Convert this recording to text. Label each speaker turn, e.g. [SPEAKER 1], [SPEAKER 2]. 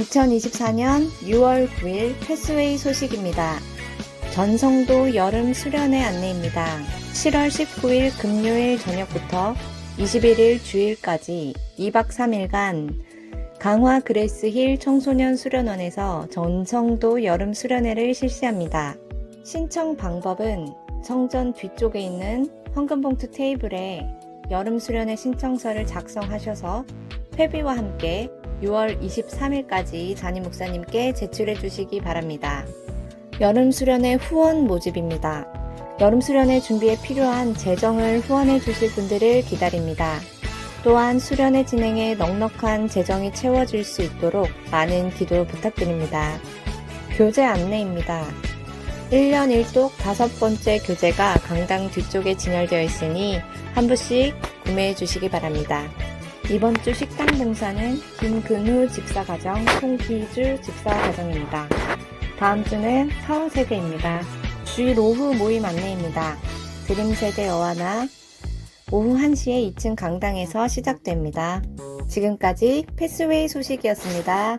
[SPEAKER 1] 2024년 6월 9일 패스웨이 소식입니다. 전성도 여름 수련회 안내입니다. 7월 19일 금요일 저녁부터 21일 주일까지 2박 3일간 강화 그레스힐 청소년 수련원에서 전성도 여름 수련회를 실시합니다. 신청 방법은 성전 뒤쪽에 있는 황금봉투 테이블에 여름 수련회 신청서를 작성하셔서 회비와 함께 6월 23일까지 담임 목사님께 제출해 주시기 바랍니다. 여름 수련회 후원 모집입니다. 여름 수련회 준비에 필요한 재정을 후원해 주실 분들을 기다립니다. 또한 수련회 진행에 넉넉한 재정이 채워질 수 있도록 많은 기도 부탁드립니다. 교재 안내입니다. 1년 1독 다섯 번째 교재가 강당 뒤쪽에 진열되어 있으니 한 부씩 구매해 주시기 바랍니다. 이번 주 식당 봉사는 김근우 집사가정, 송기주 집사가정입니다. 다음 주는 사후세대입니다. 주일 오후 모임 안내입니다. 드림세대 어하나 오후 1시에 2층 강당에서 시작됩니다. 지금까지 패스웨이 소식이었습니다.